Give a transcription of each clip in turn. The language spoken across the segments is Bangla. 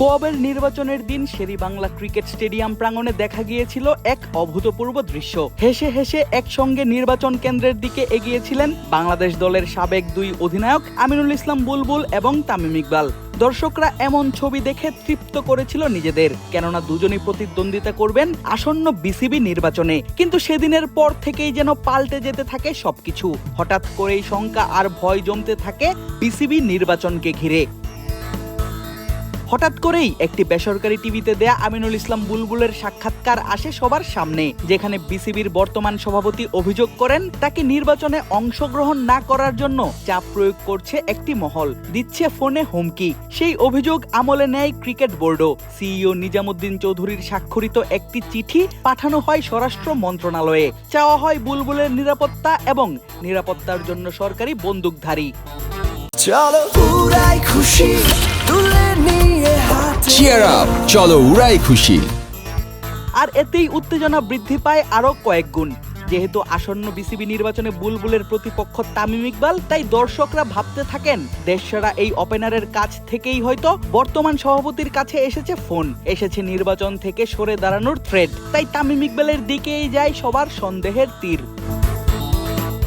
কোয়াবের নির্বাচনের দিন শেরি বাংলা ক্রিকেট স্টেডিয়াম প্রাঙ্গণে দেখা গিয়েছিল এক অভূতপূর্ব দৃশ্য। হেসে হেসে একসঙ্গে নির্বাচন কেন্দ্রের দিকে এগিয়েছিলেন বাংলাদেশ দলের সাবেক দুই অধিনায়ক আমিনুল ইসলাম বুলবুল এবং তামিম ইকবাল। দর্শকরা এমন ছবি দেখে তৃপ্ত করেছিল নিজেদের, কেননা দুজনই প্রতিদ্বন্দ্বিতা করবেন আসন্ন বিসিবি নির্বাচনে। কিন্তু সেদিনের পর থেকেই যেন পাল্টে যেতে থাকে সবকিছু। হঠাৎ করেই শঙ্কা আর ভয় জমতে থাকে বিসিবি নির্বাচনকে ঘিরে। হঠাৎ করেই একটি বেসরকারি টিভিতে দেয়া আমিনুল ইসলাম বুলবুলের সাক্ষাৎকার আসে সবার সামনে, যেখানে বিসিবির বর্তমান সভাপতি অভিযোগ করেন তাকে নির্বাচনে অংশগ্রহণ না করার জন্য চাপ প্রয়োগ করছে একটি মহল, দিচ্ছে ফোনে হুমকি। সেই অভিযোগ আমলে নেয় ক্রিকেট বোর্ডও। সিইও নিজামুদ্দিন চৌধুরীর স্বাক্ষরিত একটি চিঠি পাঠানো হয় স্বরাষ্ট্র মন্ত্রণালয়ে। চাওয়া হয় বুলবুলের নিরাপত্তা এবং নিরাপত্তার জন্য সরকারি বন্দুকধারী। চলো উড়াই খুশি। চিয়ার আপ চলো উড়াই খুশি। আর এতেই উত্তেজনা বৃদ্ধি পায় আরও কয়েক গুণ। যেহেতু আসন্ন বিসিবি নির্বাচনে বুলবুলের প্রতিপক্ষ তামিম ইকবাল, তাই দর্শকরা ভাবতে থাকেন, দেশসেরা এই ওপেনারের কাছ থেকেই হয়তো বর্তমান সভাপতির কাছে এসেছে ফোন। এসেছে নির্বাচন থেকে সরে দাঁড়ানোর থ্রেড তাই তামিম ইকবালের দিকেই যায় সবার সন্দেহের তীর।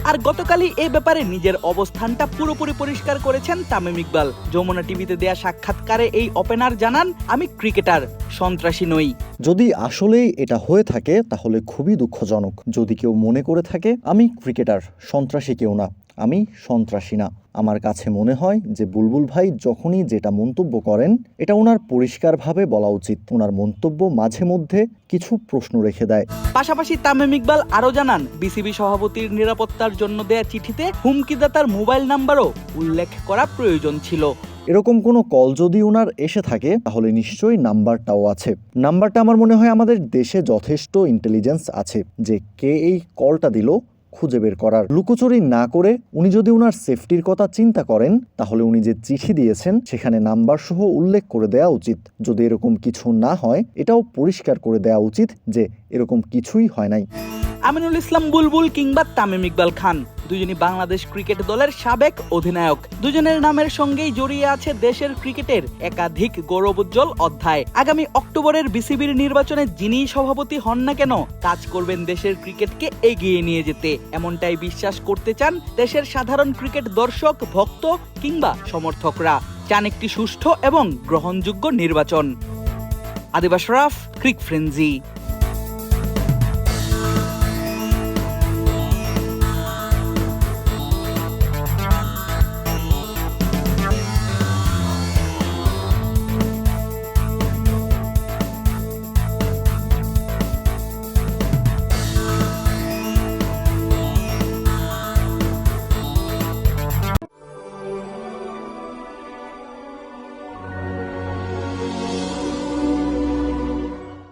আর গতকালই এ ব্যাপারে নিজের অবস্থানটা পুরোপুরি পরিষ্কার করেছেন তামিম ইকবাল। যমুনা টিভিতে দেয়া সাক্ষাৎকারে এই ওপেনার জানান, আমি ক্রিকেটার, সন্ত্রাসী নই। যদি আসলেই এটা হয়ে থাকে, তাহলে খুবই দুঃখজনক। যদি কেউ মনে করে থাকে, আমি ক্রিকেটার, সন্ত্রাসী কেউ না। আমি সন্ত্রাসী না। আমার কাছে মনে হয় যে বুলবুল ভাই যখনই যেটা মন্তব্য করেন এটা ওনার পরিষ্কারভাবে বলা উচিত। ওনার মন্তব্য মাঝে মধ্যে কিছু প্রশ্ন রেখে দেয়। পাশাপাশি তামিম ইকবাল আরও জানান বিসিবি সভাপতির নিরাপত্তার জন্য দেয়া চিঠিতে হুমকিদাতার মোবাইল নাম্বারও উল্লেখ করা প্রয়োজন ছিল। এরকম কোনো কল যদি ওনার এসে থাকে তাহলে নিশ্চয়ই নাম্বারটাও আছে। নাম্বারটা আমার মনে হয় আমাদের দেশে যথেষ্ট ইন্টেলিজেন্স আছে যে কে এই কলটা দিল খুঁজে বের করার লুকোচুরি না করে উনি যদি ওনার সেফটির কথা চিন্তা করেন, তাহলে উনি যে চিঠি দিয়েছেন, সেখানে নাম্বার সহ উল্লেখ করে দেওয়া উচিত। যদি এরকম কিছু না হয়, এটাও পরিষ্কার করে দেওয়া উচিত যে এরকম কিছুই হয় নাই। আমিনুল ইসলাম বুলবুল কিংবা তামিম ইকবাল খান। দুজনই বাংলাদেশ ক্রিকেট দলের সাবেক অধিনায়ক। দুজনের নামের সঙ্গেই জড়িয়ে আছে দেশের ক্রিকেটের একাধিক গৌরবোজ্জ্বল অধ্যায়। আগামী অক্টোবরের বিসিবির নির্বাচনে যিনি সভাপতি হন না কেন, কাজ করবেন দেশের ক্রিকেটকে এগিয়ে নিয়ে যেতে। এমনটাই বিশ্বাস করতে চান দেশের সাধারণ ক্রিকেট দর্শক, ভক্ত কিংবা সমর্থকরা। চান একটি সুষ্ঠু এবং গ্রহণযোগ্য নির্বাচন। আদিবাস রাফ, ক্রিক ফ্রেঞ্জি